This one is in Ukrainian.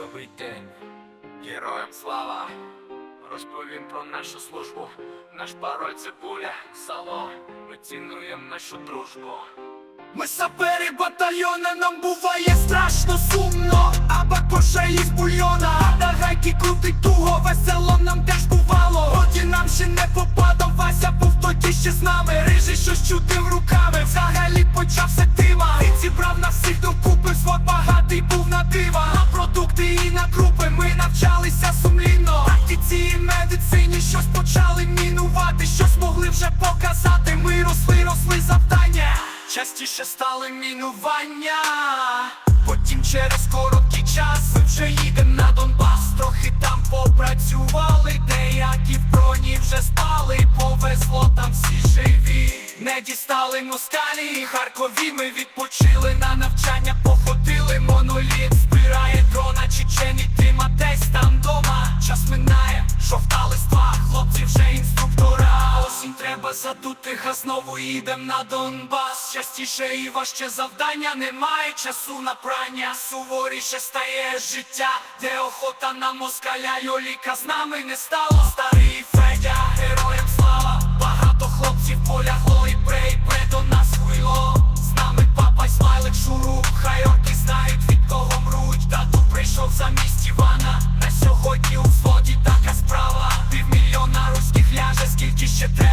Добрий день, героям слава. Розповім про нашу службу. Наш пароль це пуля, сало. Ми цінуємо нашу дружбу. Ми сапери батальйона, нам буває страшно сумно, аба коша із бульйона, а на гайки крутить туго, весело нам теж бувало. Годі нам ще не попадав, Вася був тоді ще з нами. Рижий щось чутив руками, взагалі почався Частіше стали мінування, потім через короткий час ми вже їдемо на Донбас. Трохи там попрацювали, деякі в броні вже спали. Повезло там всі живі. Не дістали москалі, Харкові ми відпочили на навчання, походили Баба задутиха, знову ідем на Донбас. Частіше і важче завдання, немає часу на прання. Суворіше стає життя, де охота на москаля, Йоліка з нами не стало. Старий Федя, героям слава, багато хлопців полягло і брей, бре до нас хвило З нами папа, й смайлик, шурук, хай орки знають від кого мруть. Тату прийшов замість Івана. На сьогодні у взводі така справа. Півмільйона руських ляже, скільки ще треба.